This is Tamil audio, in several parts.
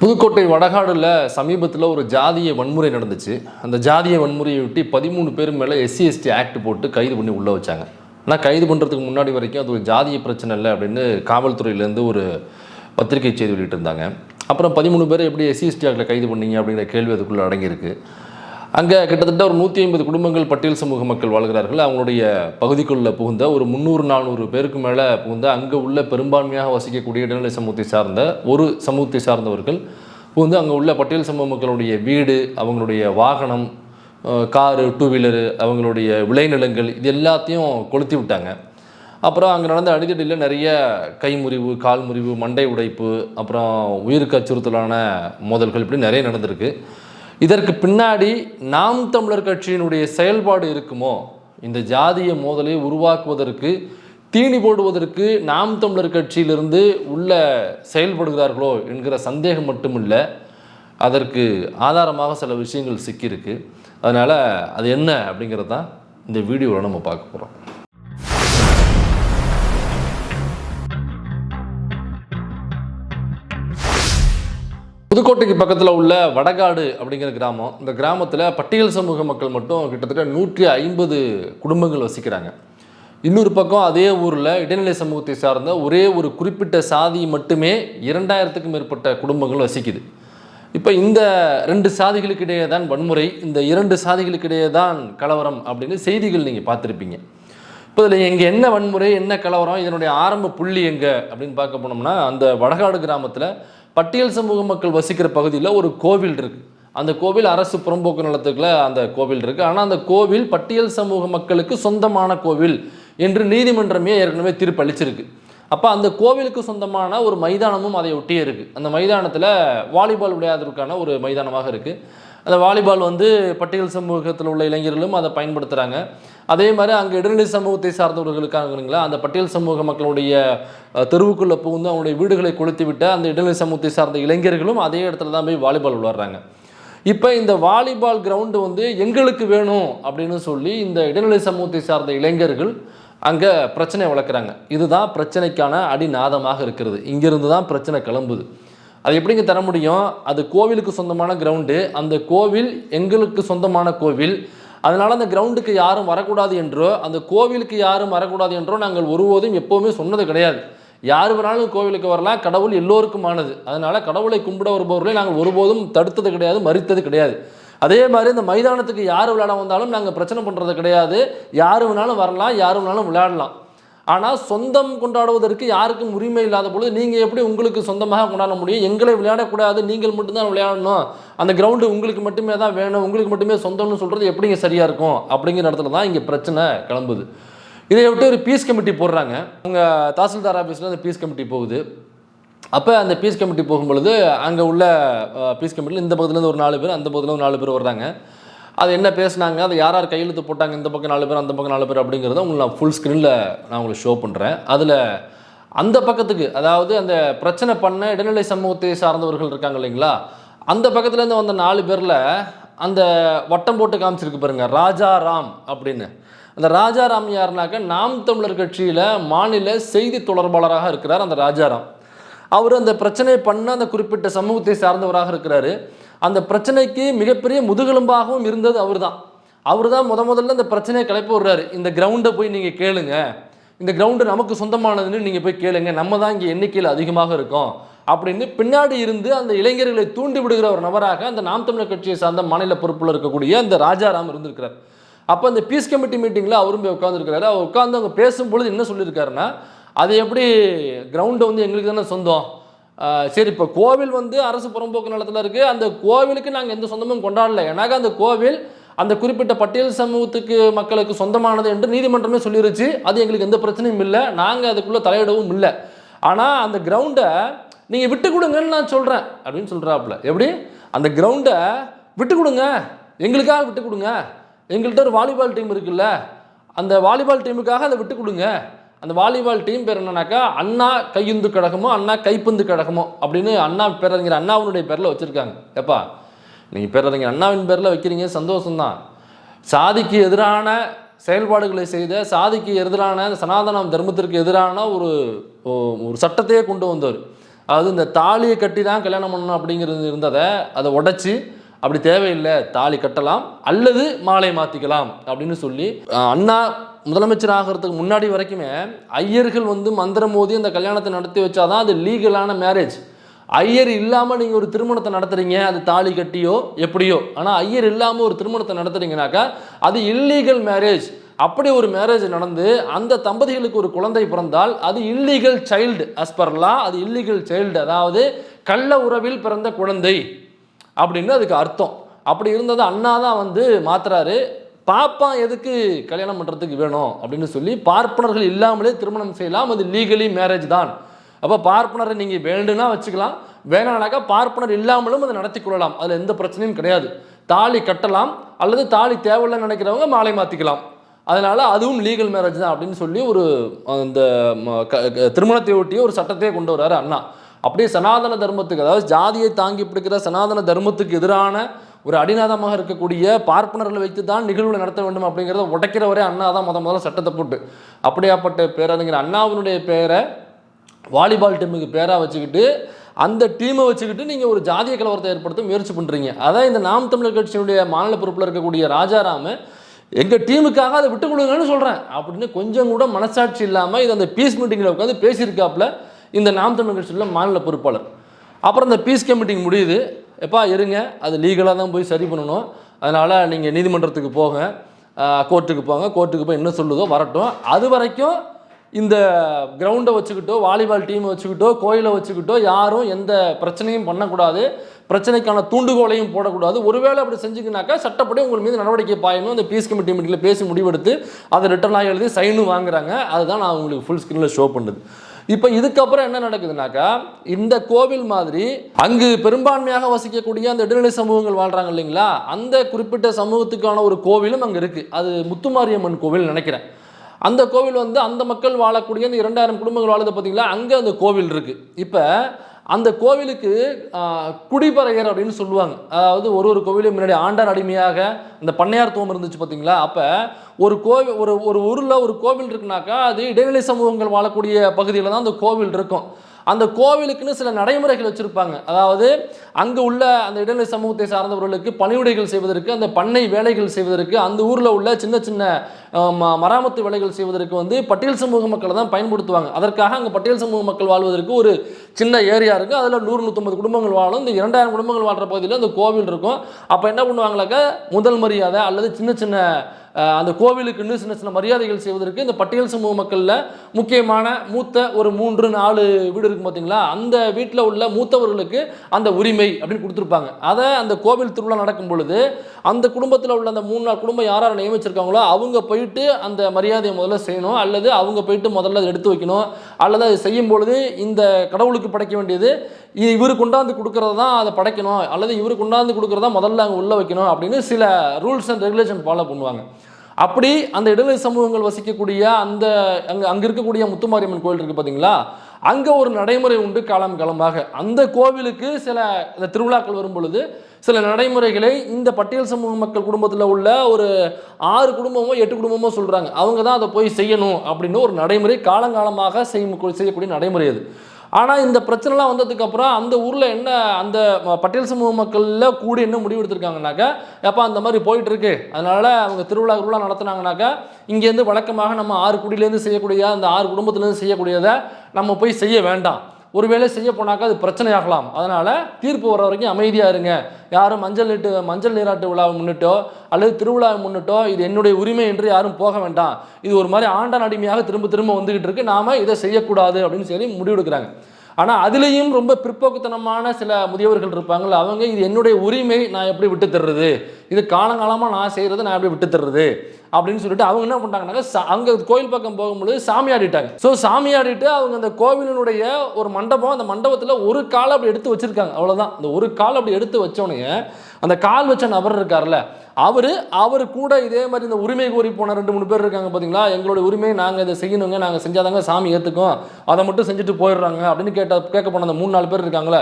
புதுக்கோட்டை வடகாடுல சமீபத்தில் ஒரு ஜாதிய வன்முறை நடந்துச்சு. அந்த ஜாதிய வன்முறையை ஒட்டி பதிமூணு பேர் மேலே எஸ்சி எஸ்டி ஆக்ட் போட்டு கைது பண்ணி உள்ளே வச்சாங்க. ஆனால் கைது பண்ணுறதுக்கு முன்னாடி வரைக்கும் அது ஒரு ஜாதிய பிரச்சனை இல்லை அப்படின்னு காவல்துறையிலேருந்து ஒரு பத்திரிகை செய்தி வெளியிட்டிருந்தாங்க. அப்புறம் பதிமூணு பேர் எப்படி எஸ்சி எஸ்டி ஆக்டில் கைது பண்ணீங்க அப்படிங்கிற கேள்வி அதுக்குள்ளே அடங்கியிருக்கு. அங்கே கிட்டத்தட்ட ஒரு நூற்றி ஐம்பது குடும்பங்கள் பட்டியல் சமூக மக்கள் வாழ்கிறார்கள். அவங்களுடைய பகுதிக்குள்ளே புகுந்த ஒரு முந்நூறு நானூறு பேருக்கு மேலே புகுந்த அங்கே உள்ள பெரும்பான்மையாக வசிக்கக்கூடிய இடைநிலை சமூகத்தை சார்ந்த ஒரு சமூகத்தை சார்ந்தவர்கள் புகுந்து அங்கே உள்ள பட்டியல் சமூக மக்களுடைய வீடு அவங்களுடைய வாகனம் காரு டூ வீலரு அவங்களுடைய விளைநிலங்கள் இது எல்லாத்தையும் கொளுத்தி விட்டாங்க. அப்புறம் அங்கே நடந்த அடிதடியில் நிறைய கை முறிவு கால் முறிவு மண்டை உடைப்பு அப்புறம் உயிருக்கு அச்சுறுத்தலான மோதல்கள் இப்படி நிறைய நடந்திருக்கு. இதற்கு பின்னாடி நாம் தமிழர் கட்சியினுடைய செயல்பாடு இருக்குமோ? இந்த ஜாதிய மோதலை உருவாக்குவதற்கு தீனி போடுவதற்கு நாம் தமிழர் கட்சியிலிருந்து உள்ள செயல்படுகிறார்களோ என்கிற சந்தேகம் மட்டுமில்லை. அதற்கு ஆதாரமாக சில விஷயங்கள் சிக்கியிருக்கு. அதனால் அது என்ன அப்படிங்கிறது தான் இந்த வீடியோவில் நம்ம பார்க்க போகிறோம் புதுக்கோட்டைக்கு பக்கத்தில் உள்ள வடகாடு அப்படிங்கிற கிராமம் இந்த கிராமத்தில் பட்டியல் சமூக மக்கள் மட்டும் கிட்டத்தட்ட நூற்றி ஐம்பது குடும்பங்கள் வசிக்கிறாங்க. இன்னொரு பக்கம் அதே ஊரில் இடைநிலை சமூகத்தை சார்ந்த ஒரே ஒரு குறிப்பிட்ட சாதி மட்டுமே இரண்டாயிரத்துக்கும் மேற்பட்ட குடும்பங்கள் வசிக்குது. இப்போ இந்த ரெண்டு சாதிகளுக்கிடையே தான் வன்முறை இந்த இரண்டு சாதிகளுக்கிடையே தான் கலவரம் அப்படின்னு செய்திகள் நீங்கள் பார்த்துருப்பீங்க. இப்போ இதில் எங்கே என்ன வன்முறை என்ன கலவரம் இதனுடைய ஆரம்ப புள்ளி எங்கே அப்படின்னு பார்க்க போனோம்னா அந்த வடகாடு கிராமத்தில் பட்டியல் சமூக மக்கள் வசிக்கிற பகுதியில் ஒரு கோவில் இருக்குது அந்த கோவில் அரசு புறம்போக்கு நிலத்துக்குள்ள அந்த கோவில் இருக்குது ஆனால் அந்த கோவில் பட்டியல் சமூக மக்களுக்கு சொந்தமான கோவில் என்று நீதிமன்றமே ஏற்கனவே தீர்ப்பு அளிச்சிருக்கு. அப்போ அந்த கோவிலுக்கு சொந்தமான ஒரு மைதானமும் அதை ஒட்டியே இருக்குது அந்த மைதானத்தில் வாலிபால் விளையாடுறதுக்கான ஒரு மைதானமாக இருக்குது அந்த வாலிபால் வந்து பட்டியல் சமூகத்தில் உள்ள இளைஞர்களும் அதை பயன்படுத்துகிறாங்க அதே மாதிரி அங்கே இடைநிலை சமூகத்தை சார்ந்தவர்களுக்காங்களா அந்த பட்டியல் சமூக மக்களுடைய தெருவுக்குள்ளே புகுந்து அவங்களுடைய வீடுகளை கொளுத்தி விட்டு அந்த இடைநிலை சமூகத்தை சார்ந்த இளைஞர்களும் அதே இடத்துல தான் போய் வாலிபால் விளாட்றாங்க இப்போ இந்த வாலிபால் கிரவுண்டு வந்து எங்களுக்கு வேணும் அப்படின்னு சொல்லி இந்த இடைநிலை சமூகத்தை சார்ந்த இளைஞர்கள் அங்கே பிரச்சனை வளர்க்குறாங்க. இதுதான் பிரச்சனைக்கான அடிநாதமாக இருக்கிறது. இங்கிருந்து தான் பிரச்சனை கிளம்புது. அது எப்படிங்க தர முடியும்? அது கோவிலுக்கு சொந்தமான கிரவுண்டு அந்த கோவில் எங்களுக்கு சொந்தமான கோவில். அதனால் அந்த கிரவுண்டுக்கு யாரும் வரக்கூடாது என்றோ அந்த கோவிலுக்கு யாரும் வரக்கூடாது என்றோ நாங்கள் ஒருபோதும் எப்போவுமே சொன்னது கிடையாது. யார் வேணாலும் கோவிலுக்கு வரலாம் கடவுள் எல்லோருக்குமானது. அதனால் கடவுளை கும்பிட வருபவர்களை நாங்கள் ஒருபோதும் தடுத்தது கிடையாது மறித்தது கிடையாது. அதே மாதிரி இந்த மைதானத்துக்கு யார் விளையாட வந்தாலும் நாங்கள் பிரச்சனை பண்ணுறது கிடையாது. யார் வேணாலும் வரலாம் யார் வேணாலும் விளையாடலாம். ஆனால் சொந்தம் கொண்டாடுவதற்கு யாருக்கும் உரிமை இல்லாத பொழுது நீங்கள் எப்படி உங்களுக்கு சொந்தமாக கொண்டாட முடியும்? எங்களை விளையாடக்கூடாது நீங்கள் மட்டும்தான் விளையாடணும். அந்த கிரவுண்டு உங்களுக்கு மட்டுமே தான் வேணும் உங்களுக்கு மட்டுமே சொந்தம்னு சொல்கிறது எப்படிங்க சரியாக இருக்கும்? அப்படிங்கிற இடத்துல தான் இங்கே பிரச்சனை கிளம்புது. இதை விட்டு ஒரு பீஸ் கமிட்டி போடுறாங்க. அவங்க தாசில்தார் ஆஃபீஸில் அந்த பீஸ் கமிட்டி போகுது. அப்போ அந்த பீஸ் கமிட்டி போகும்பொழுது அங்கே உள்ள பீஸ் கமிட்டியில் இந்த பகுதியிலேருந்து ஒரு நாலு பேர் அந்த பகுதியில் ஒரு நாலு பேர் வர்றாங்க. அது என்ன பேசுனாங்க? அது யார் யார் கையெழுத்து போட்டாங்க? இந்த பக்கம் நாலு பேர் அந்த பக்கம் நாலு பேர் அப்படிங்கிறத உங்களுக்கு நான் ஃபுல் ஸ்க்ரீனில் நான் உங்களுக்கு ஷோ பண்ணுறேன் அதில் அந்த பக்கத்துக்கு அதாவது அந்த பிரச்சனை பண்ண இடைநிலை சமூகத்தை சார்ந்தவர்கள் இருக்காங்க இல்லைங்களா? அந்த பக்கத்துலேருந்து வந்த நாலு பேரில் அந்த வட்டம் போட்டு காமிச்சிருக்கு பாருங்க ராஜா ராம் அப்படின்னு. அந்த ராஜாராம் யாருனாக்க நாம் தமிழர் கட்சியில் மாநில செய்தி தொடர்பாளராக இருக்கிறார் அந்த ராஜாராம் அவர் அந்த பிரச்சனையை பண்ண அந்த குறிப்பிட்ட சமூகத்தை சார்ந்தவராக இருக்கிறாரு. அந்த பிரச்சனைக்கு மிகப்பெரிய முதுகெலும்பாகவும் இருந்தது அவர் தான் அவர் தான் முத முதல்ல இந்த பிரச்சனையை கிளப்பி விடுறாரு. இந்த கிரவுண்டை போய் நீங்கள் கேளுங்க. இந்த கிரவுண்டு நமக்கு சொந்தமானதுன்னு நீங்கள் போய் கேளுங்க. நம்ம தான் இங்கே எண்ணிக்கையில் அதிகமாக இருக்கோம். அப்படின்னு பின்னாடி இருந்து அந்த இளைஞர்களை தூண்டி விடுகிற ஒரு நபராக அந்த நாம் தமிழர் கட்சியை சார்ந்த மாநில பொறுப்பில் இருக்கக்கூடிய அந்த ராஜாராம் இருந்திருக்கிறார். அப்போ அந்த பீஸ் கமிட்டி மீட்டிங்கில் அவரும் போய் உட்காந்துருக்கிறாரு அவர் உட்காந்து அவங்க பேசும்பொழுது என்ன சொல்லியிருக்காருன்னா அது எப்படி கிரவுண்டை வந்து எங்களுக்கு தானே சொந்தம்? சரி இப்போ கோவில் வந்து அரசு புறம்போக்கு நிலத்தில் இருக்குது அந்த கோவிலுக்கு நாங்கள் எந்த சொந்தமும் கொண்டாடல. ஏன்னாக்க அந்த கோவில் அந்த குறிப்பிட்ட பட்டியல் சமூகத்துக்கு மக்களுக்கு சொந்தமானது என்று நீதிமன்றமே சொல்லிருச்சு. அது எங்களுக்கு எந்த பிரச்சனையும் இல்லை. நாங்கள் அதுக்குள்ளே தலையிடவும் இல்லை. ஆனால் அந்த கிரவுண்டை நீங்கள் விட்டு கொடுங்கன்னு நான் சொல்கிறேன் அப்படின்னு சொல்கிறாப்புல எப்படி? அந்த கிரவுண்டை விட்டு கொடுங்க. எங்களுக்காக விட்டு கொடுங்க. எங்கள்கிட்ட ஒரு வாலிபால் டீம் இருக்குல்ல. அந்த வாலிபால் டீமுக்காக அதை விட்டு கொடுங்க. அந்த வாலிபால் டீம் பேர் என்னன்னாக்கா அண்ணா கையுந்து கழகமோ அண்ணா கைப்பந்து கழகமோ அப்படின்னு அண்ணா பேரறிஞர் அண்ணாவினுடைய பேரில் வச்சுருக்காங்க. எப்பா நீங்கள் பேரறிஞர் அண்ணாவின் பேரில் வைக்கிறீங்க சந்தோஷம்தான். சாதிக்கு எதிரான செயல்பாடுகளை செய்த சாதிக்கு எதிரான சனாதனம் தர்மத்திற்கு எதிரான ஒரு ஒரு சட்டத்தையே கொண்டு வந்தவர். அதாவது இந்த தாலியை கட்டி தான் கல்யாணம் பண்ணணும் அப்படிங்கிறது இருந்ததை அதை உடச்சி அப்படி தேவையில்லை தாலி கட்டலாம் அல்லது மாலை மாற்றிக்கலாம் அப்படின்னு சொல்லி அண்ணா முதலமைச்சர் ஆகிறதுக்கு முன்னாடி வரைக்குமே ஐயர்கள் வந்து மந்திரம் மோதி அந்த கல்யாணத்தை நடத்தி வச்சாதான் அது லீகலான மேரேஜ். ஐயர் இல்லாமல் நீங்கள் ஒரு திருமணத்தை நடத்துறீங்க அது தாலி கட்டியோ எப்படியோ. ஆனால் ஐயர் இல்லாமல் ஒரு திருமணத்தை நடத்துறீங்கனாக்கா அது இல்லீகல் மேரேஜ் அப்படி ஒரு மேரேஜ் நடந்து அந்த தம்பதிகளுக்கு ஒரு குழந்தை பிறந்தால் அது இல்லீகல் சைல்டு அஸ் per அது இல்லீகல் சைல்டு அதாவது கள்ள உறவில் பிறந்த குழந்தை. அப்படின்னு அதுக்கு அர்த்தம். அப்படி இருந்தது அண்ணா தான் வந்து மாத்துறாரு. பாப்பா எதுக்கு கல்யாணம் பண்ணுறதுக்கு வேணும் அப்படின்னு சொல்லி பார்ப்பனர்கள் இல்லாமலே திருமணம் செய்யலாம். அது லீகலி மேரேஜ் தான். அப்போ பார்ப்பனரை நீங்கள் வேண்டுனா வச்சுக்கலாம். வேணானாக்கா பார்ப்பனர் இல்லாமலும் அதை நடத்தி கொள்ளலாம். அதில் எந்த பிரச்சனையும் கிடையாது. தாலி கட்டலாம். அல்லது தாலி தேவையில்லைன்னு நினைக்கிறவங்க மாலை மாற்றிக்கலாம் அதனால் அதுவும் லீகல் மேரேஜ் தான் அப்படின்னு சொல்லி ஒரு அந்த க- திருமணத்தை ஒட்டிய ஒரு சட்டத்தையே கொண்டு வர்றாரு அண்ணா. அப்படியே சனாதன தர்மத்துக்கு அதாவது ஜாதியை தாங்கி பிடிக்கிற சனாதன தர்மத்துக்கு எதிரான ஒரு அடிநாதமாக இருக்கக்கூடிய பார்ப்பனர்களை வைத்து தான் நிகழ்வுகளை நடத்த வேண்டும் அப்படிங்கிறத உடைக்கிறவரே அண்ணா தான் முத முதல்ல சட்டத்தை போட்டு. அப்படியாப்பட்ட பேரறிஞர் அண்ணாவினுடைய பேரை வாலிபால் டீமுக்கு பேராக வச்சுக்கிட்டு அந்த டீமை வச்சுக்கிட்டு நீங்கள் ஒரு ஜாதிய கலவரத்தை ஏற்படுத்த முயற்சி பண்ணுறீங்க அதான் இந்த நாம் தமிழர் கட்சியினுடைய மாநில பொறுப்பில் இருக்கக்கூடிய ராஜாராம எங்கள் டீமுக்காக அதை விட்டு கொடுங்கன்னு சொல்கிறேன் அப்படின்னு கொஞ்சம் கூட மனசாட்சி இல்லாமல் இது அந்த பீஸ் மீட்டிங்கில் உட்காந்து பேசியிருக்காப்புல இந்த நாம் தமிழ் கட்சியில் மாநில பொறுப்பாளர். அப்புறம் இந்த பீஸ் கமிட்டிங் முடியுது. எப்பா இருங்க. அது லீகலாக தான் போய் சரி பண்ணணும். அதனால் நீங்கள் நீதிமன்றத்துக்கு போங்க. கோர்ட்டுக்கு போங்க. கோர்ட்டுக்கு போய் என்ன சொல்லுதோ வரட்டும். அது வரைக்கும் இந்த கிரவுண்டை வச்சுக்கிட்டோ வாலிபால் டீமை வச்சுக்கிட்டோ கோயிலை வச்சுக்கிட்டோ யாரும் எந்த பிரச்சனையும் பண்ணக்கூடாது. பிரச்சனைக்கான தூண்டுகோலையும் போடக்கூடாது. ஒருவேளை அப்படி செஞ்சுக்கினாக்கா சட்டப்படி உங்கள் மீது நடவடிக்கை பாயணும். அந்த பீஸ் கமிட்டி மீட்டிங்கில் பேசி முடிவெடுத்து அதை ரிட்டர்னாக எழுதி சைனும் வாங்குறாங்க. அதுதான் நான் உங்களுக்கு ஃபுல் ஸ்க்ரீனில் ஷோ பண்ணுது. இப்போ இதுக்கப்புறம் என்ன நடக்குதுனாக்கா இந்த கோவில் மாதிரி அங்கு பெரும்பான்மையாக வசிக்கக்கூடிய அந்த இடைநிலை சமூகங்கள் வாழ்றாங்க இல்லைங்களா? அந்த குறிப்பிட்ட சமூகத்துக்கான ஒரு கோவிலும் அங்கே இருக்குது அது முத்துமாரியம்மன் கோவில் நினைக்கிறேன். அந்த கோவில் வந்து அந்த மக்கள் வாழக்கூடிய அந்த இரண்டாயிரம் குடும்பங்கள் வாழுது பார்த்தீங்களா அங்கே அந்த கோவில் இருக்குது இப்போ அந்த கோவிலுக்கு ஆஹ், குடிபறையர் அப்படின்னு சொல்லுவாங்க. அதாவது ஒரு ஒரு கோவிலும் முன்னாடி ஆண்டார் அடிமையாக அந்த பண்ணையார் தோம் இருந்துச்சு பார்த்தீங்களா அப்போ ஒரு கோவில் ஒரு ஒரு ஊரில் ஒரு கோவில் இருக்குனாக்கா அது இடைநிலை சமூகங்கள் வாழக்கூடிய பகுதியில் தான் அந்த கோவில் இருக்கும். அந்த கோவிலுக்குன்னு சில நடைமுறைகள் வச்சுருப்பாங்க. அதாவது அங்கே உள்ள அந்த இடைநிலை சமூகத்தை சார்ந்தவர்களுக்கு பணிவிடைகள் செய்வதற்கு அந்த பண்ணை வேலைகள் செய்வதற்கு அந்த ஊரில் உள்ள சின்ன சின்ன ம- மராமத்து வேலைகள் செய்வதற்கு வந்து பட்டியல் சமூக மக்களை தான் பயன்படுத்துவாங்க. அதற்காக அங்கே பட்டியல் சமூக மக்கள் வாழ்வதற்கு ஒரு சின்ன ஏரியா இருக்குது அதில் நூறு நூற்றம்பது குடும்பங்கள் வாழும். இந்த இரண்டாயிரம் குடும்பங்கள் வாழ்கிற பகுதியில் அந்த கோவில் இருக்கும். அப்போ என்ன பண்ணுவாங்களாக்கா முதல் மரியாதை அல்லது சின்ன சின்ன அந்த கோவிலுக்குன்னு சின்ன சின்ன மரியாதைகள் செய்வதற்கு இந்த பட்டியல் சமூக மக்களில் முக்கியமான மூத்த ஒரு மூன்று நாலு வீடு இருக்கும் பார்த்தீங்களா அந்த வீட்டில் உள்ள மூத்தவர்களுக்கு அந்த உரிமை அப்படின்னு கொடுத்துருப்பாங்க. அதை அந்த கோவில் திருவிழா நடக்கும் பொழுது அந்த குடும்பத்தில் உள்ள அந்த மூணு நாள் குடும்பம் யார் யார் நியமிச்சிருக்காங்களோ அவங்க போயிட்டு அந்த மரியாதையை முதல்ல செய்யணும். அல்லது அவங்க போயிட்டு முதல்ல அதை எடுத்து வைக்கணும். அல்லது அதை செய்யும் பொழுது இந்த கடவுளுக்கு படைக்க வேண்டியது இ- இவரு கொண்டாந்து கொடுக்கறது தான் அதை படைக்கணும் அல்லது இவர் கொண்டாந்து கொடுக்கறதா முதல்ல அங்கே உள்ள வைக்கணும் அப்படின்னு சில ரூல்ஸ் அண்ட் ரெகுலேஷன் ஃபாலோ பண்ணுவாங்க. அப்படி அந்த இடைநிலை சமூகங்கள் வசிக்கக்கூடிய அந்த அங்கே அங்கே இருக்கக்கூடிய முத்துமாரியம்மன் கோயில் இருக்குது பார்த்தீங்களா அங்கே ஒரு நடைமுறை உண்டு காலம் காலமாக. அந்த கோவிலுக்கு சில இந்த திருவிழாக்கள் வரும் பொழுது சில நடைமுறைகளை இந்த பட்டியல் சமூக மக்கள் குடும்பத்தில் உள்ள ஒரு ஆறு குடும்பமோ எட்டு குடும்பமோ சொல்கிறாங்க அவங்க தான் அதை போய் செய்யணும் அப்படின்னு ஒரு நடைமுறை காலங்காலமாக செய்யும் செய்யக்கூடிய நடைமுறை அது. ஆனால் இந்த பிரச்சனைலாம் வந்ததுக்கப்புறம் அந்த ஊரில் என்ன அந்த பட்டேல் பட்டியல் சமூக மக்களில் கூடி என்ன முடிவு எடுத்திருக்காங்கனாக்கா எப்போ அந்த மாதிரி போயிட்டுருக்கு. அதனால் அதனால அவங்க திருவிழா திருவிழா நடத்துனாங்கனாக்கா இங்கேருந்து வழக்கமாக நம்ம ஆறு குடியிலேருந்து செய்யக்கூடிய அந்த ஆறு குடும்பத்துலேருந்து செய்யக்கூடியதை நம்ம போய் செய்ய வேண்டாம். ஒருவேளை செய்ய போனாக்கா அது பிரச்சனையாகலாம். அதனால் தீர்ப்பு வர வரைக்கும் அமைதியாக இருங்க. யாரும் மஞ்சள் நீட்டு மஞ்சள் நீராட்டு விழாவை முன்னிட்டோ அல்லது திருவிழாவை முன்னிட்டோ இது என்னுடைய உரிமை என்று யாரும் போக வேண்டாம். இது ஒரு மாதிரி ஆண்டான் அடிமையாக திரும்ப திரும்ப வந்துக்கிட்டு இருக்கு. நாம இதை செய்யக்கூடாது அப்படின்னு சொல்லி முடிவெடுக்கிறாங்க. ஆனால் அதுலேயும் ரொம்ப பிற்போக்குத்தனமான சில முதியவர்கள் இருப்பாங்கல்ல அவங்க இது என்னுடைய உரிமை நான் எப்படி விட்டு தர்றது? இது காலங்காலமாக நான் செய்கிறது நான் எப்படி விட்டு தர்றது? அப்படின்னு சொல்லிட்டு அவங்க என்ன பண்ணிட்டாங்கன்னாக்கா அங்கே கோயில் பக்கம் போகும்பொழுது சாமி ஆடிட்டாங்க. ஸோ சாமி ஆடிட்டு அவங்க அந்த கோவிலினுடைய ஒரு மண்டபம் அந்த மண்டபத்தில் ஒரு காலை அப்படி எடுத்து வச்சிருக்காங்க. அவ்வளோதான் இந்த ஒரு காலை அப்படி எடுத்து வச்சோடனே அந்த கால் வச்ச நபர் இருக்கார்ல அவர் அவர் கூட இதே மாதிரி இந்த உரிமை கோரி போன ரெண்டு மூணு பேர் இருக்காங்க பார்த்தீங்களா எங்களுடைய உரிமை நாங்கள் இதை செய்யணுங்க நாங்கள் செஞ்சாதாங்க சாமி ஏற்றுக்கும் அதை மட்டும் செஞ்சுட்டு போயிடுறாங்க அப்படின்னு கேட்ட கேட்க போன அந்த மூணு நாலு பேர் இருக்காங்களே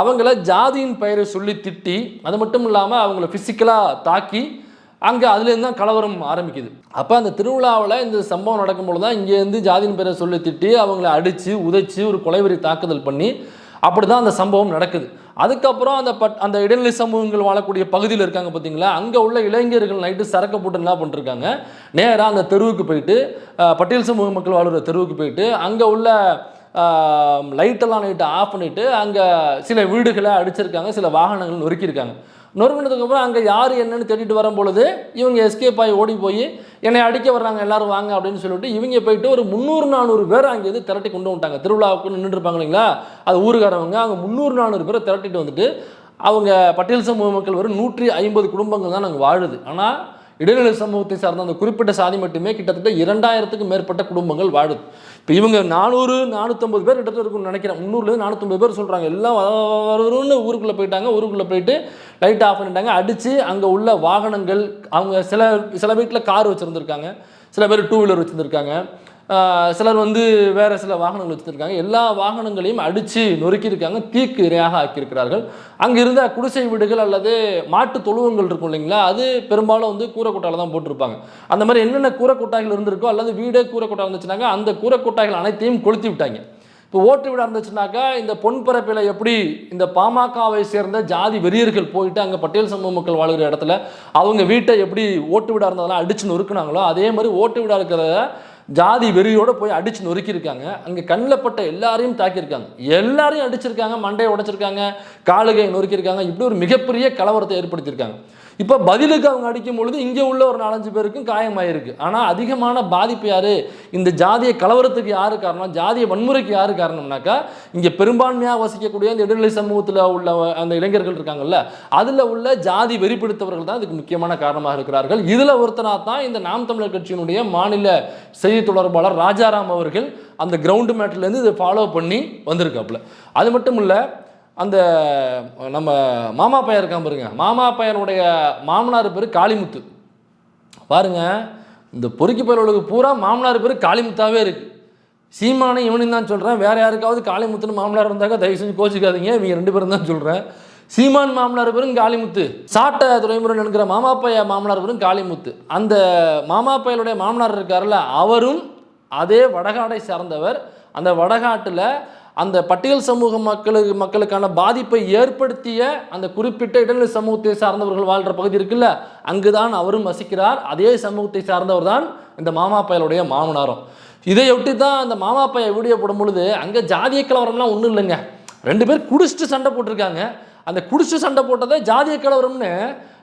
அவங்கள ஜாதியின் பெயரை சொல்லி திட்டி அது மட்டும் இல்லாமல் அவங்கள ஃபிசிக்கலாக தாக்கி அங்கே அதுலேருந்து தான் கலவரம் ஆரம்பிக்குது. அப்போ அந்த திருவிழாவில் இந்த சம்பவம் நடக்கும்போது தான் இங்கேருந்து ஜாதியின் பேரை சொல்லி திட்டி அவங்கள அடித்து உதைச்சி ஒரு கொலைவெறி தாக்குதல் பண்ணி அப்படி தான் அந்த சம்பவம் நடக்குது. அதுக்கப்புறம் அந்த பட் அந்த இடைநிலை சமூகங்கள் வாழக்கூடிய பகுதியில் இருக்காங்க பார்த்தீங்களா? அங்கே உள்ள இளைஞர்கள் நைட்டு சரக்கு போட்டு என்ன பண்ணிருக்காங்க? நேராக அந்த தெருவுக்கு போயிட்டு பட்டியல் சமூக மக்கள் வாழ்கிற தெருவுக்கு போயிட்டு அங்கே உள்ள லைட்டெல்லாம் நைட்டு ஆஃப் பண்ணிவிட்டு அங்கே சில வீடுகளை அடிச்சிருக்காங்க சில வாகனங்கள் நொறுக்கியிருக்காங்க. நொறுங்கினதுக்கப்புறம் அங்கே யார் என்னன்னு தேடிட்டு வரும் பொழுது இவங்க எஸ்கேப் ஆகி ஓடி போய் என்னை அடிக்க வர்றாங்க எல்லாரும் வாங்க அப்படின்னு சொல்லிட்டு இவங்க போயிட்டு ஒரு முந்நூறு நானூறு பேர் அங்கேருந்து திரட்டி கொண்டு வந்துட்டாங்க. திருவிழாவுக்கு நின்றுருப்பாங்க இல்லைங்களா? அது ஊருக்காரவங்க. அங்கே முந்நூறு நானூறு பேரை திரட்டிட்டு வந்துட்டு அவங்க பட்டியல் சமூக மக்கள் வெறும் நூற்றி ஐம்பது குடும்பங்கள் தான் நாங்கள் வாழுது. ஆனால் இடைநிலை சமூகத்தை சார்ந்த அந்த குறிப்பிட்ட சாதி மட்டுமே கிட்டத்தட்ட இரண்டாயிரத்துக்கு மேற்பட்ட குடும்பங்கள் வாழுது இப்போ இவங்க நானூறு நானூற்றம்பது பேர் கிட்டத்தட்ட இருக்கும்னு நினைக்கிறேன். முந்நூறுலேருந்து நானூற்றம்பது பேர் சொல்கிறாங்க எல்லாம் வரவருன்னு ஊருக்குள்ளே போயிட்டாங்க. ஊருக்குள்ளே போயிட்டு லைட் ஆஃப் பண்ணிட்டாங்க. அடித்து அங்கே உள்ள வாகனங்கள் அவங்க சில சில வீட்டில் கார் வச்சுருந்துருக்காங்க. சில பேர் டூ வீலர் வச்சுருந்துருக்காங்க. சிலர் வந்து வேறு சில வாகனங்கள் வச்சுருக்காங்க. எல்லா வாகனங்களையும் அடித்து நொறுக்கியிருக்காங்க. தீக்கு இரையாக ஆக்கியிருக்கிறார்கள். அங்கே இருந்த குடிசை வீடுகள் அல்லது மாட்டு தொழுவங்கள் இருக்கும் இல்லைங்களா? அது பெரும்பாலும் வந்து கூரைக்கொட்டாயில் தான் போட்டிருப்பாங்க. அந்த மாதிரி என்னென்ன கூரைக்கொட்டாய்கள் இருந்திருக்கோ அல்லது வீடே கூரைக்கொட்டா இருந்துச்சுனாக்கா அந்த கூரைக்கொட்டாய்கள் அனைத்தையும் கொளுத்தி விட்டாங்க. இப்போ ஓட்டு வீடாக இருந்துச்சுனாக்கா இந்த பொன்பரப்பில் எப்படி இந்த பாமகவை சேர்ந்த ஜாதி வெறியர்கள் போயிட்டு அங்கே பட்டியல் சமூக மக்கள் வாழ்கிற இடத்துல அவங்க வீட்டை எப்படி ஓட்டு வீடாக இருந்ததெல்லாம் அடித்து நொறுக்குனாங்களோ அதே மாதிரி ஓட்டு வீடாக இருக்கிறத ஜாதி வெறியோட போய் அடித்து நொறுக்கியிருக்காங்க. அங்கே கண்ணில் பட்ட எல்லாரையும் தாக்கியிருக்காங்க. எல்லாரையும் அடிச்சிருக்காங்க மண்டையை உடைச்சிருக்காங்க காலுகை நொறுக்கியிருக்காங்க. இப்படி ஒரு மிகப்பெரிய கலவரத்தை ஏற்படுத்தியிருக்காங்க. இப்போ பதிலுக்கு அவங்க அடிக்கும் பொழுது இங்கே உள்ள ஒரு நாலஞ்சு பேருக்கும் காயமாயிருக்கு. ஆனால் அதிகமான பாதிப்பு யார்? இந்த ஜாதிய கலவரத்துக்கு யார் காரணம்? ஜாதிய வன்முறைக்கு யாரு காரணம்னாக்கா இங்கே பெரும்பான்மையாக வசிக்கக்கூடிய இந்த இடைநிலை சமூகத்தில் உள்ள அந்த இளைஞர்கள் இருக்காங்கல்ல அதில் உள்ள ஜாதி வெறிப்பிடித்தவர்கள் தான் இதுக்கு முக்கியமான காரணமாக இருக்கிறார்கள். இதில் ஒருத்தனாக தான் இந்த நாம் தமிழர் கட்சியினுடைய மாநில செய்தி தொடர்பாளர் ராஜாராம் அவர்கள் அந்த கிரவுண்டு மேட்லேருந்து இதை ஃபாலோ பண்ணி வந்திருக்காப்புல. அது மட்டும் இல்லை அந்த நம்ம மாமா பையன் இருக்கான் பாருங்க. மாமா பையனுடைய மாமனார் பேர் காளிமுத்து. பாருங்க இந்த பொறுக்கி பயலுக்கு பூரா மாமனார் பேர் காளிமுத்தாவே இருக்கு. சீமானை இவனையும் தான் சொல்கிறேன் வேற யாருக்காவது காளிமுத்துன்னு மாமனார் இருந்தாக்கா தயவு செஞ்சு கோச்சிக்காதீங்க. இவங்க ரெண்டு பேரும் தான் சொல்கிறேன் சீமான் மாமனார் பேரும் காளிமுத்து. சாட்ட துறைமுருகன் என்கிற மாமா பைய மாமனார் பேரும் காளிமுத்து. அந்த மாமா மாமனார் இருக்கார்ல அவரும் அதே வடகாடை சார்ந்தவர். அந்த வடகாட்டில் அந்த பட்டியல் சமூக மக்களுக்கு மக்களுக்கான பாதிப்பை ஏற்படுத்திய அந்த குறிப்பிட்ட இடைநிலை சமூகத்தை சார்ந்தவர்கள் வாழ்கிற பகுதி இருக்குல்ல அங்குதான் அவரும் வசிக்கிறார். அதே சமூகத்தை சார்ந்தவர் தான் இந்த மாமா பயலுடைய மாமனாரும். இதையொட்டி தான் அந்த மாமா பைய வீடியோ போடும் பொழுது அங்கே ஜாதிய கலவரம்லாம் ஒன்றும் இல்லைங்க. ரெண்டு பேர் குடிச்சிட்டு சண்டை போட்டிருக்காங்க. அந்த குடிச்சு சண்டை போட்டதை ஜாதிய கலவரம்னு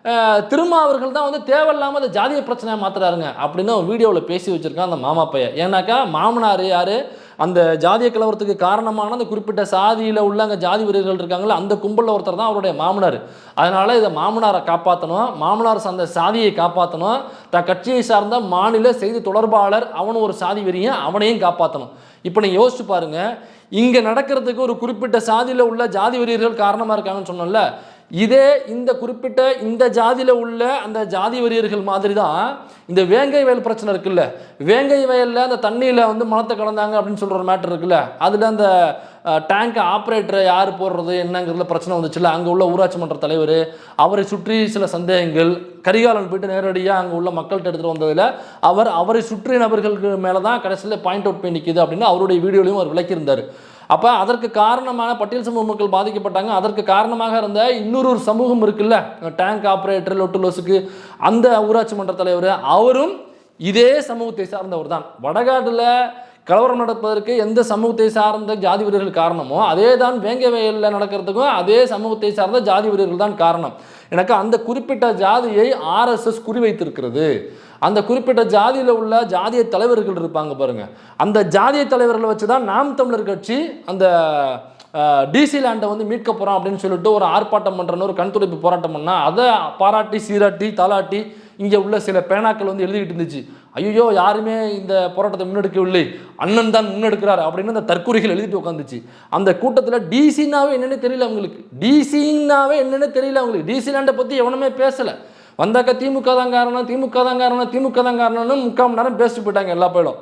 திருமா திரும்ப அவர்கள் தான் வந்து தேவையில்லாமல் அந்த ஜாதிய பிரச்சனையை மாத்துறாருங்க. அப்படின்னு வீடியோவில் பேசி வச்சுருக்கான் அந்த மாமா பையன். ஏன்னாக்கா மாமனார் யார்? அந்த ஜாதிய கலவரத்துக்கு காரணமான அந்த குறிப்பிட்ட சாதியில் உள்ள அங்கே ஜாதி வீரர்கள் இருக்காங்களே அந்த கும்பலில் ஒருத்தர் தான் அவருடைய மாமனார். அதனால் இதை மாமனாரை காப்பாற்றணும் மாமனார் சார்ந்த சாதியை காப்பாற்றணும் தன் கட்சியை சார்ந்த மாநில செய்தி தொடர்பாளர் அவனும் ஒரு சாதி வெறியும் அவனையும் காப்பாற்றணும் இப்போ நீங்கள் யோசிச்சு பாருங்க இங்கே நடக்கிறதுக்கு ஒரு குறிப்பிட்ட சாதியில் உள்ள ஜாதி வெறியர்கள் காரணமாக இருக்காங்கன்னு சொன்னோம்ல இதே இந்த குறிப்பிட்ட இந்த ஜாதியில் உள்ள அந்த ஜாதி வரியர்கள் மாதிரி தான் இந்த வேங்கை வயல் பிரச்சனை இருக்குல்ல? வேங்கை வயலில் அந்த தண்ணியில் வந்து மனத்தை கலந்தாங்க அப்படின்னு சொல்கிற ஒரு மேட்டர் இருக்குல்ல? அதில் அந்த டேங்க் ஆப்ரேட்டரை யார் போடுறது என்னங்கிறதுல பிரச்சனை வந்துச்சுல்ல? அங்கே உள்ள ஊராட்சி மன்ற தலைவர் அவரை சுற்றி சில சந்தேகங்கள் கரிகாலன் போயிட்டு நேரடியாக அங்கே உள்ள மக்கள்கிட்ட எடுத்துகிட்டு வந்ததில் அவர் அவரை சுற்றிய நபர்களுக்கு மேலே தான் கடைசியில் பாயிண்ட் அவுட் பண்ணி நிற்கிது அப்படின்னு அவருடைய வீடியோலையும் அவர் விளக்கியிருந்தார். அப்போ அதற்கு காரணமான பட்டியல் சமூக மக்கள் பாதிக்கப்பட்டாங்க. அதற்கு காரணமாக இருந்த இன்னொரு ஒரு சமூகம் இருக்குல்ல டேங்க் ஆப்ரேட்டர் லொட்டுலோஸுக்கு அந்த ஊராட்சி மன்ற தலைவர் அவரும் இதே சமூகத்தை சார்ந்தவர் தான். வடகாட்டில் கலவரம் நடப்பதற்கு எந்த சமூகத்தை சார்ந்த ஜாதி வீரர்கள் காரணமோ அதே தான் வேங்க வயலில் நடக்கிறதுக்கும் அதே சமூகத்தை சார்ந்த ஜாதி வீரர்கள் தான் காரணம். எனக்கு அந்த குறிப்பிட்ட ஜாதியை ஆர்எஸ்எஸ் குறிவைத்திருக்கிறது. அந்த குறிப்பிட்ட ஜாதியில் உள்ள ஜாதிய தலைவர்கள் இருப்பாங்க பாருங்க. அந்த ஜாதிய தலைவர்களை வச்சு தான் நாம் தமிழர் கட்சி அந்த டிசி லேண்டை வந்து மீட்க போகிறோம் அப்படின்னு சொல்லிட்டு ஒரு ஆர்ப்பாட்டம் பண்ணுறன்னு ஒரு கண்துடைப்பு போராட்டம் பண்ணால் அதை பாராட்டி சீராட்டி தலாட்டி இங்கே உள்ள சில பேனாக்கள் வந்து எழுதிக்கிட்டு இருந்துச்சு. ஐயோ யாருமே இந்த போராட்டத்தை முன்னெடுக்கவில்லை. அண்ணன் தான் முன்னெடுக்கிறார் அப்படின்னு அந்த தற்கூரிகள் எழுதிட்டு உட்காந்துச்சு அந்த கூட்டத்தில் டிசினாவே என்னென்னு தெரியல அவங்களுக்கு. டிசின்னாவே என்னென்னு தெரியல அவங்களுக்கு. டிசி லேண்டை பற்றி எவனுமே பேசலை. வந்தாக்கா திமுக தான் காரணம் திமுக தான் காரணம் திமுக தான் காரணம்னு முக்கால் மணி நேரம் பேசிட்டு போயிட்டாங்க எல்லா பேரும்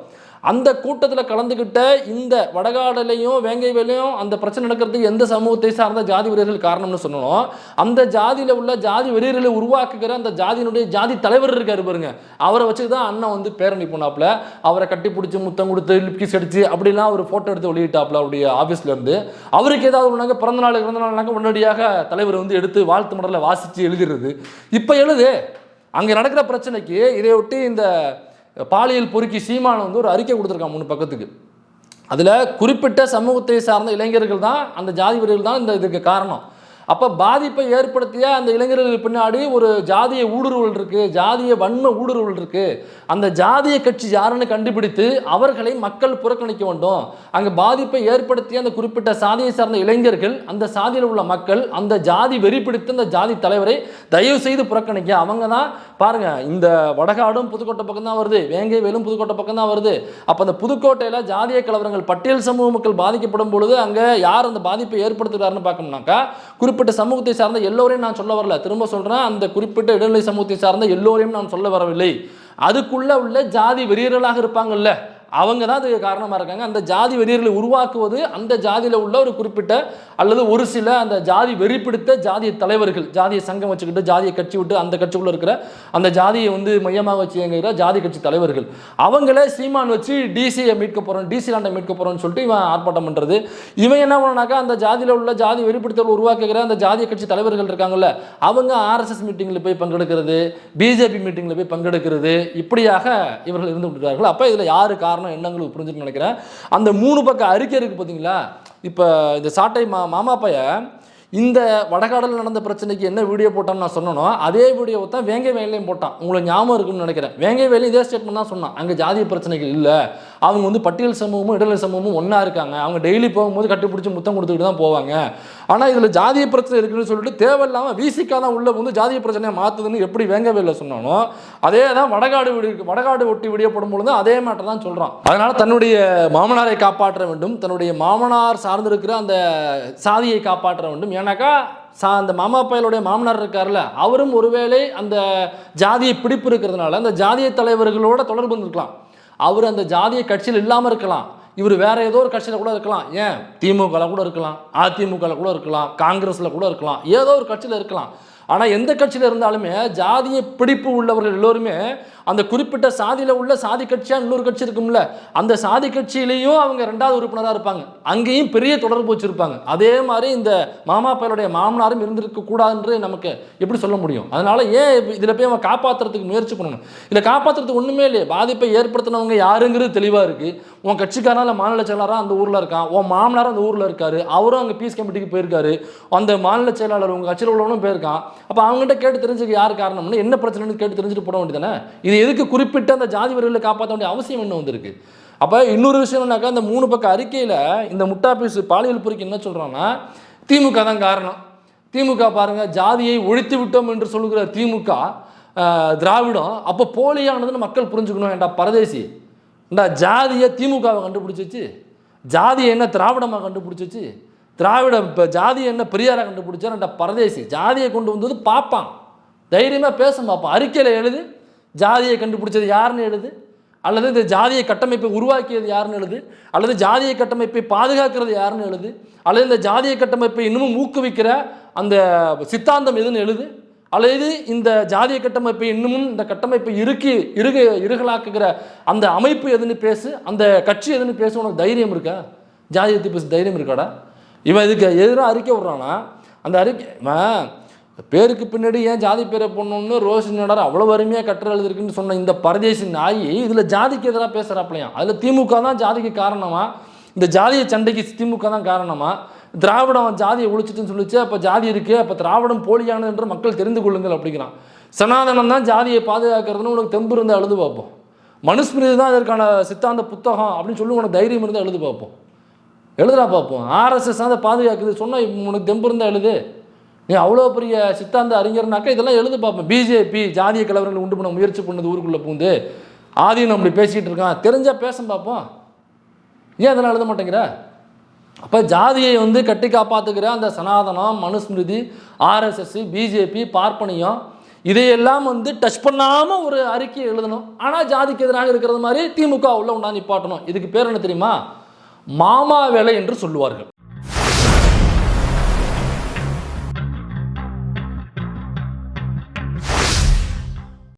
அந்த கூட்டத்தில் கலந்துக்கிட்ட இந்த வடகாடலையும் வேங்கை வேலையும் அந்த பிரச்சனை நடக்கிறதுக்கு எந்த சமூகத்தை சார்ந்த ஜாதி வெறியர்கள் காரணம்னு சொன்னோம். அந்த ஜாதியில் உள்ள ஜாதி வெறியர்களை உருவாக்குகிற அந்த ஜாதியினுடைய ஜாதி தலைவர் இருக்காரு பாருங்க. அவரை வச்சு தான் அண்ணன் வந்து பேரணி போனாப்புல அவரை கட்டி பிடிச்சி முத்தம் கொடுத்து லிப்கிஸ் அடிச்சு அப்படிலாம் அவர் ஃபோட்டோ எடுத்து வெளியிட்டாப்புல அவருடைய ஆஃபீஸ்ல இருந்து. அவருக்கு ஏதாவது ஒன்றாங்க பிறந்த நாள் இறந்த நாள்னாக்க உடனடியாக தலைவர் வந்து எடுத்து வாழ்த்து மடலை வாசித்து எழுதிடுறது. இப்போ எழுது. அங்கே நடக்கிற பிரச்சனைக்கு இதை ஒட்டி இந்த பாலியல் பொறுக்கி சீமான் வந்து ஒரு அறிக்கை கொடுத்துருக்கான் மூணு பக்கத்துக்கு. அதில் குறிப்பிட்ட சமூகத்தை சார்ந்த இளைஞர்கள் தான் அந்த ஜாதி தான் இந்த இதுக்கு காரணம். அப்போ பாதிப்பை ஏற்படுத்திய அந்த இளைஞர்கள் பின்னாடி ஒரு ஜாதிய ஊடுருவல் இருக்குது ஜாதிய வன்ம ஊடுருவல் இருக்குது அந்த ஜாதிய கட்சி யாருன்னு கண்டுபிடித்து அவர்களை மக்கள் புறக்கணிக்க வேண்டும். அங்கே பாதிப்பை ஏற்படுத்திய அந்த குறிப்பிட்ட சாதியை சார்ந்த இளைஞர்கள் அந்த சாதியில் உள்ள மக்கள் அந்த ஜாதி வெறி பிடித்த அந்த ஜாதி தலைவரை தயவு செய்து புறக்கணிக்க அவங்க தான் பாருங்கள் இந்த வடகாடும் புதுக்கோட்டை பக்கம் தான் வருது வேங்கை வேலும் புதுக்கோட்டை பக்கம் தான் வருது. அப்போ அந்த புதுக்கோட்டையில் ஜாதிய கலவரங்கள் பட்டியல் சமூக மக்கள் பாதிக்கப்படும் பொழுது அங்கே யார் அந்த பாதிப்பை ஏற்படுத்துகிறாருன்னு பார்க்கணும்னாக்கா குறிப்பிட்ட சமூகத்தை சார்ந்த எல்லோரையும் நான் சொல்ல வரல. திரும்ப சொல்கிறேன் அந்த குறிப்பிட்ட இடைநிலை சமூகத்தை சார்ந்த எல்லோரையும் நான் சொல்ல வரவில்லை. அதுக்குள்ளே உள்ள ஜாதி வெறியர்களாக இருப்பாங்கல்ல. அவங்க தான் அதுக்கு காரணமாக இருக்காங்க. அந்த ஜாதி வெறியர்களை உருவாக்குவது அந்த ஜாதியில் உள்ள ஒரு குறிப்பிட்ட அல்லது ஒரு சில அந்த ஜாதி வெறி பிடித்த ஜாதிய தலைவர்கள் ஜாதிய சங்கம் வச்சுக்கிட்டு ஜாதிய கட்சி விட்டு அந்த கட்சிக்குள்ளே இருக்கிற அந்த ஜாதியை வந்து மையமாக வச்சு இயங்குகிற ஜாதி கட்சி தலைவர்கள். அவங்களே சீமான் வச்சு டிசியை மீட்க போகிறோம் டிசி லாண்டை மீட்க போகிறோம்னு சொல்லிட்டு இவன் ஆர்ப்பாட்டம் பண்ணுறது இவன் என்ன பண்ணனாக்கா அந்த ஜாதியில் உள்ள ஜாதி வெறிப்பிடித்தல் உருவாக்குகிற அந்த ஜாதிய கட்சி தலைவர்கள் இருக்காங்கல்ல அவங்க ஆர்எஸ்எஸ் மீட்டிங்கில் போய் பங்கெடுக்கிறது பிஜேபி மீட்டிங்கில் போய் பங்கெடுக்கிறது இப்படியாக இவர்கள் இருந்து விட்டுறார்கள் அப்போ இதில் யாரு காரணம்? என்னங்களுக்கு புரிஞ்சுன்னு நினைக்கிறேன். அந்த மூணு பக்கம் அறிக்கை இருக்குது பார்த்தீங்களா இப்போ இந்த சாட்டை மா மாமா பையன் இந்த வடகாடல் நடந்த பிரச்சனைக்கு என்ன வீடியோ போட்டான்னு நான் சொன்னனோ அதே வீடியோவை தான் வேங்கை வேலையும் போட்டான். உங்களுக்கு ஞாபகம் இருக்குன்னு நினைக்கிறேன். வேங்கை வேலையும் இதே ஸ்டேட்மெண்ட் தான் சொன்னான். அங்கே ஜாதிய பிரச்சனைகள் இல்லை. அவங்க வந்து பட்டியல் சமூகமும் இடைநிலை சமூகமும் ஒன்றா இருக்காங்க. அவங்க டெய்லி போகும்போது கட்டிப்பிடிச்சி முத்தம் கொடுத்துக்கிட்டு தான் போவாங்க. ஆனால் இதில் ஜாதிய பிரச்சனை இருக்குன்னு சொல்லிட்டு தேவையில்லாமல் விசிக்கா தான் உள்ளே வந்து ஜாதிய பிரச்சனையை மாற்றுதுன்னு எப்படி வேங்கவேல சொன்னானோ அதே தான் வடகாடு வீடு வடகாடு ஒட்டி விடியப்படும் பொழுது அதே மாட்டம் தான் சொல்கிறான் அதனால் தன்னுடைய மாமனாரை காப்பாற்ற வேண்டும். தன்னுடைய மாமனார் சார்ந்திருக்கிற அந்த சாதியை காப்பாற்ற வேண்டும். ஏன்னாக்கா சா அந்த மாமா பயலுடைய மாமனார் இருக்கார்ல அவரும் ஒருவேளை அந்த ஜாதியை பிடிப்பு இருக்கிறதுனால அந்த ஜாதிய தலைவர்களோட தொடர்பு இருந்திருக்கலாம். அவர் அந்த ஜாதிய கட்சியில் இல்லாமல் இருக்கலாம். இவர் வேற ஏதோ ஒரு கட்சியில் கூட இருக்கலாம். ஏன்? திமுகவில் கூட இருக்கலாம். அதிமுகவில் கூட இருக்கலாம். காங்கிரஸில் கூட இருக்கலாம். ஏதோ ஒரு கட்சியில் இருக்கலாம். ஆனால் எந்த கட்சியில் இருந்தாலுமே ஜாதிய பிடிப்பு உள்ளவர்கள் எல்லோருமே அந்த குறிப்பிட்ட சாதியில் உள்ள சாதி கட்சியாக இன்னொரு கட்சி இருக்கும்ல அந்த சாதி கட்சியிலையும் அவங்க ரெண்டாவது உறுப்பினராக இருப்பாங்க. அங்கேயும் பெரிய தொடர்பு வச்சுருப்பாங்க. அதே மாதிரி இந்த மாமா மாமனாரும் இருந்திருக்க கூடாதுன்று நமக்கு எப்படி சொல்ல முடியும்? அதனால ஏன் இதில் போய் அவன் காப்பாற்றுறதுக்கு முயற்சி பண்ணணும்? இதில் காப்பாற்றுறதுக்கு ஒன்றுமே இல்லையே. பாதிப்பை ஏற்படுத்தினவங்க யாருங்கிறது தெளிவாக இருக்குது உன் கட்சிக்காரனால மாநில செயலாளராக அந்த ஊரில் இருக்கான். உன் மாமனாரும் அந்த ஊரில் இருக்காரு. அவரும் அங்கே பீஸ் கமிட்டிக்கு போயிருக்காரு. அந்த மாநில செயலாளர் உங்கள் கட்சியில் உள்ளவனும் போயிருக்கான். அப்போ அவங்ககிட்ட கேட்டு தெரிஞ்சுக்க யார் காரணம்னு என்ன பிரச்சனைன்னு கேட்டு தெரிஞ்சுட்டு போட வேண்டியதானே இது எதுக்கு குறிப்பிட்ட அந்த ஜாதி வரிகளை காப்பாற்ற வேண்டிய அவசியம் என்ன வந்திருக்கு. அப்போ இன்னொரு விஷயம் என்னன்னாக்கா இந்த மூணு பக்க அறிக்கையில் இந்த முட்டாபீஸ் பாலியல் பொறுக்கி என்ன சொல்கிறான்னா திமுக தான் காரணம். திமுக பாருங்கள் ஜாதியை ஒழித்து விட்டோம் என்று சொல்லுகிற திமுக திராவிடம் அப்போ போலியானதுன்னு மக்கள் புரிஞ்சுக்கணும். ஏண்டா பரதேசி? ஏண்டா ஜாதியை திமுகவை கண்டுபிடிச்சிச்சு? ஜாதியை என்ன திராவிடமாக கண்டுபிடிச்சிச்சு? திராவிடம் இப்போ ஜாதியை என்ன பெரியாரை கண்டுபிடிச்சா ஏன்டா பரதேசி? ஜாதியை கொண்டு வந்தது பார்ப்பான் தைரியமாக பேச பார்ப்பான் அறிக்கையில் எழுது. ஜாதியை கண்டுபிடிச்சது யாருன்னு எழுது? அல்லது இந்த ஜாதிய கட்டமைப்பை உருவாக்கியது யாருன்னு எழுது? அல்லது ஜாதிய கட்டமைப்பை பாதுகாக்கிறது யாருன்னு எழுது? அல்லது இந்த ஜாதிய கட்டமைப்பை இன்னமும் ஊக்குவிக்கிற அந்த சித்தாந்தம் எதுன்னு எழுது? அல்லது இந்த ஜாதிய கட்டமைப்பை இன்னமும் இந்த கட்டமைப்பை இறுக்கி இறுக இறுகலாக்குகிற அந்த அமைப்பு எதுன்னு பேசு? அந்த கட்சி எதுன்னு பேச? உனக்கு தைரியம் இருக்கா? ஜாதியத்தை பேச தைரியம் இருக்காடா? இவன் இதுக்கு எதிராக அறிக்கை விட்றானா? அந்த அறிக்கை இவன் பேருக்கு பின்னாடி ஏன் ஜாதி பேரை போடணும்னு ரோஷன் நடர் அவ்வளோ அருமையாக கட்டுற எழுதிருக்குன்னு சொன்ன இந்த பரதேசி நாய் இதில் ஜாதிக்கு எதிராக பேசுகிறாப்லையாம் அதில் திமுக தான் ஜாதிக்கு காரணமா? இந்த ஜாதிய சண்டைக்கு திமுக தான் காரணமா? திராவிடம் ஜாதியை ஒழிச்சிட்டுன்னு சொல்லிச்சு அப்போ ஜாதி இருக்கு அப்போ திராவிடம் போலியானது என்று மக்கள் தெரிந்து கொள்ளுங்கள் அப்படிங்கிறான். சனாதனம் தான் ஜாதியை பாதுகாக்கிறதுன்னு உனக்கு தெம்பு இருந்தால் எழுது பார்ப்போம். மனுஸ்மிருதி தான் இதற்கான சித்தாந்த புத்தகம் அப்படின்னு சொல்லி உனக்கு தைரியம் இருந்தால் எழுது பார்ப்போம். எழுதுறா பார்ப்போம். ஆர்எஸ்எஸ் அதை பாதுகாக்குது. சொன்னால் உனக்கு தெம்பு இருந்தால் எழுது. நீ அவ்வளோ பெரிய சித்தாந்த அறிஞர்னாக்கா இதெல்லாம் எழுது பார்ப்போம். பிஜேபி ஜாதிய கலவரங்களை உண்டு பண்ண முயற்சி பண்ணது ஊருக்குள்ளே பூந்து ஆதியம் அப்படி பேசிக்கிட்டு இருக்கான். தெரிஞ்சால் பேச பார்ப்போம். ஏன் அதெல்லாம் எழுத மாட்டேங்கிற? அப்போ ஜாதியை வந்து கட்டி காப்பாற்றுக்கிற அந்த சனாதனம் மனுஸ்மிருதி ஆர்எஸ்எஸ் பிஜேபி பார்ப்பனியம் இதையெல்லாம் வந்து டச் பண்ணாமல் ஒரு அறிக்கையை எழுதணும். ஆனால் ஜாதிக்கு எதிராக இருக்கிறது மாதிரி திமுக உள்ள உண்டாந்து நிப்பாட்டணும். இதுக்கு பேர் என்ன தெரியுமா? மாமா வேலை என்று சொல்லுவார்கள்.